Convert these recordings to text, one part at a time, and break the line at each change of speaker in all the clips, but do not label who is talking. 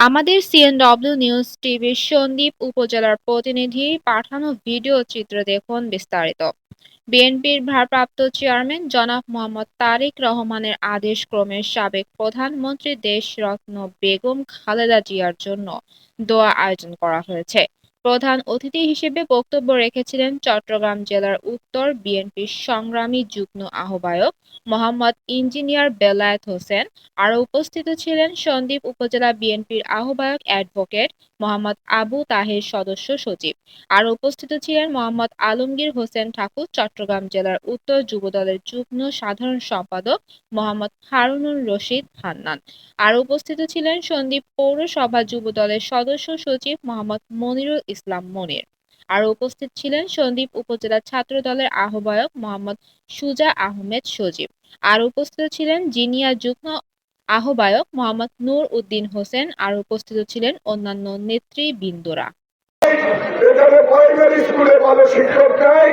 আমাদের CNW news টিভির সন্দ্বীপ উপজেলার প্রতিনিধি পাঠানো ভিডিও চিত্র দেখুন বিস্তারিত। বিএনপির ভারপ্রাপ্ত চেয়ারম্যান জনাব মোহাম্মদ তারেক রহমানের আদেশ ক্রমে সাবেক প্রধানমন্ত্রী দেশরত্ন বেগম খালেদা জিয়ার জন্য দোয়া আয়োজন করা হয়েছে। প্রধান অতিথি হিসেবে বক্তব্য রেখেছিলেন চট্টগ্রাম জেলার উত্তর বিএনপির সংগ্রামী যুগ্ম আহ্বায়ক মোহাম্মদ ইঞ্জিনিয়ার বেলায়েত হোসেন, আরও উপস্থিত ছিলেন সন্দ্বীপ উপজেলা বিএনপির আহ্বায়ক অ্যাডভোকেট মোহাম্মদ আবু তাহের সদস্য সচিব, আরও উপস্থিত ছিলেন মোহাম্মদ আলমগীর হোসেন ঠাকুর চট্টগ্রাম জেলার উত্তর যুবদলের যুগ্ম সাধারণ সম্পাদক মোহাম্মদ হারুনুর রশিদ হান্নান, আরও উপস্থিত ছিলেন সন্দ্বীপ পৌরসভা যুবদলের সদস্য সচিব মোহাম্মদ মনিরুল ইসলাম মনির। আর উপস্থিত ছিলেন সন্দ্বীপ উপজেলা ছাত্র দলের আহ্বায়ক মোহাম্মদ সুজা আহমেদ সজীব। আর উপস্থিত ছিলেন জিনিয়া যুগ্ম আহ্বায়ক মোহাম্মদ নূর উদ্দিন হোসেন। আর উপস্থিত ছিলেন অন্যান্য নেত্রী নেতৃবৃন্দরা।
এখানে প্রাইমারি স্কুলে ভালো শিক্ষক নাই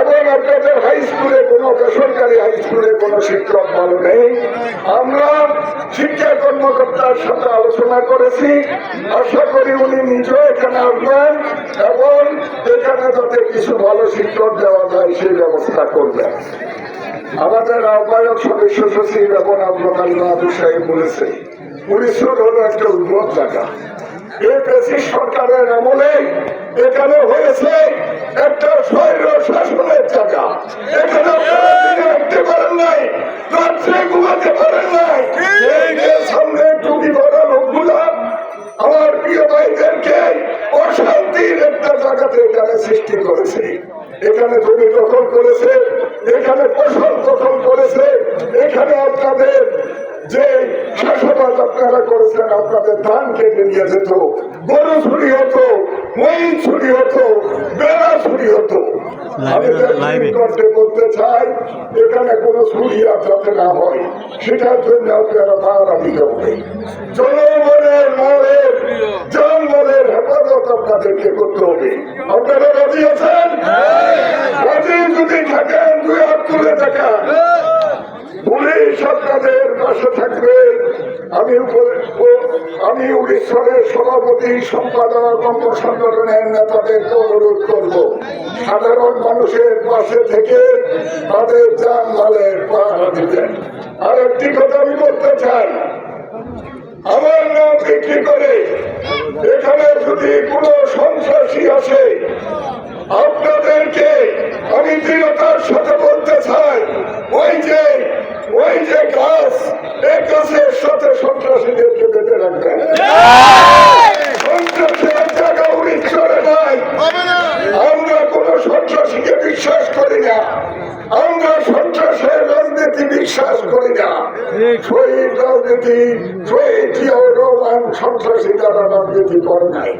এবং আপনাদের হাই স্কুলে কোনো বেসরকারি হাই স্কুলে কোনো শিক্ষক ভালো নেই। আমরা শিক্ষা কর্মকর্তার সাথে আলোচনা করেছি। আশা করি উনি নিজেও এখানে আসবেন এবং এখানে যাতে কিছু ভালো শিক্ষক দেওয়া যায় সেই ব্যবস্থা করবেন। আমাদের আহ্বায়ক সদস্য সচিব এবং আব্দুল মাহবুব সাহেব বলেছে মরিশুর হলো একটা উন্নত জায়গা। সরকারের আমলে এখানে হয়েছে একটা স্বৈর শাসনের জায়গা এখানে উঠতে পারেন নাই, রাত্রে ঘুমাতে পারেন নাই। সামনে টুপি ভরা লোকগুলা আমার প্রিয় ভাইদেরকে অশান্তির একটা জায়গাতে এখানে সৃষ্টি করেছে। এখানে জমি দখল করেছে, এখানে ফসল দখল করেছে, এখানে আপনাদের যে আপনারা করেছেন আপনাদের ধান কেটে নিয়ে যেত গরু চুরি হতো মহিন চুরি হতো বেড়া চুরি হতো। আমি করতে বলতে চাই এখানে কোনো চুরি আর যাতে না হয় সেটার জন্য আপনারা পাহারা দিতে হবে। জনগণের মালের জনগণের হেফাজত আপনাদেরকে করতে হবে। আপনারা রাজি আছেন? আমি আমি উড়িষ্যার সভাপতি, সম্পাদক সংগঠনের নেতাদেরকে অনুরোধ করব। সাধারণ মানুষের পাশে থেকে তাদের যান মালের পাহারা দিতেন আর একটি কথা আমি বলতে চাই। আমার নাম বিক্রি করে এখানে যদি কোনো সন্ত্রাসী আসে, আপনাদেরকে আমি দৃঢ়তার সাথে বলতে চাই ওই যে ওই যে গাছ এই গাছের সাথে সন্ত্রাসীদেরকে বেঁধে রাখবেন সন্ত্রাসের জায়গা উড়িষ্যারে নাই আমরা কোন সন্ত্রাসীকে বিশ্বাস করি না আমরা সন্ত্রাসের রাজনীতি বিশ্বাস করি না। শহীদ রাজনীতি শহীদ রহমান সন্ত্রাসী রাজনীতি করে নাই।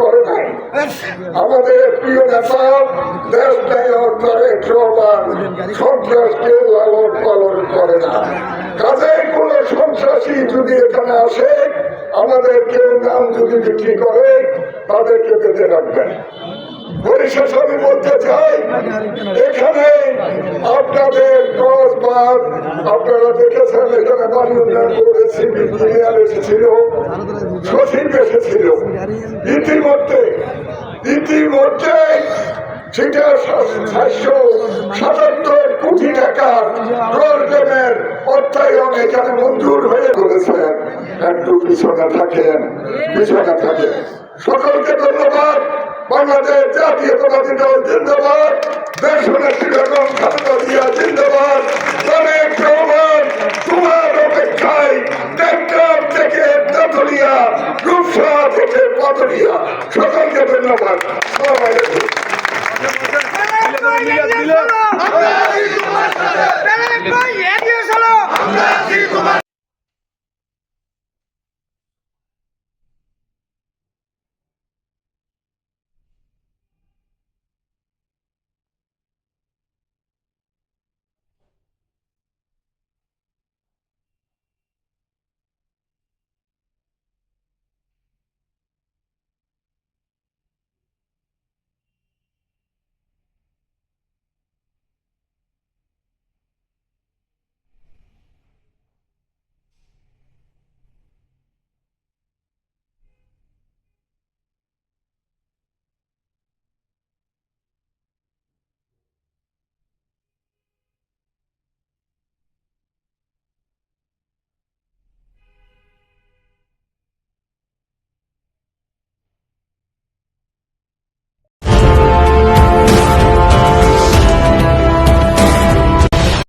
করে নাই। আমাদের প্রিয় দেশ লালন পালন করে না। কাজে কোন সন্ত্রাসী যদি এখানে আসে আমাদের কেউ নাম যদি বিক্রি করে, তাদেরকে পেতে রাখবেন। পরিশেষ আমি বলতে চাই এখানে আপনাদের দশ বার আপনারা দেখেছেন এখানে বাড়ি ইঞ্জিনিয়ার এসেছিল, সচিব এসেছিল। ইতিমধ্যে ইতিমধ্যে সেটা সাতশো সাতাত্তর কোটি টাকা প্রয়োজনের অর্থায়ন এখানে মঞ্জুর হয়ে করেছেন একটু পিছনে থাকেন পিছনে থাকেন। সকলকে ধন্যবাদ। বাংলাদেশ জাতীয়তাবাদী দল জিন্দাবাদ। দেশনেত্রী সকলকে ধন্যবাদ।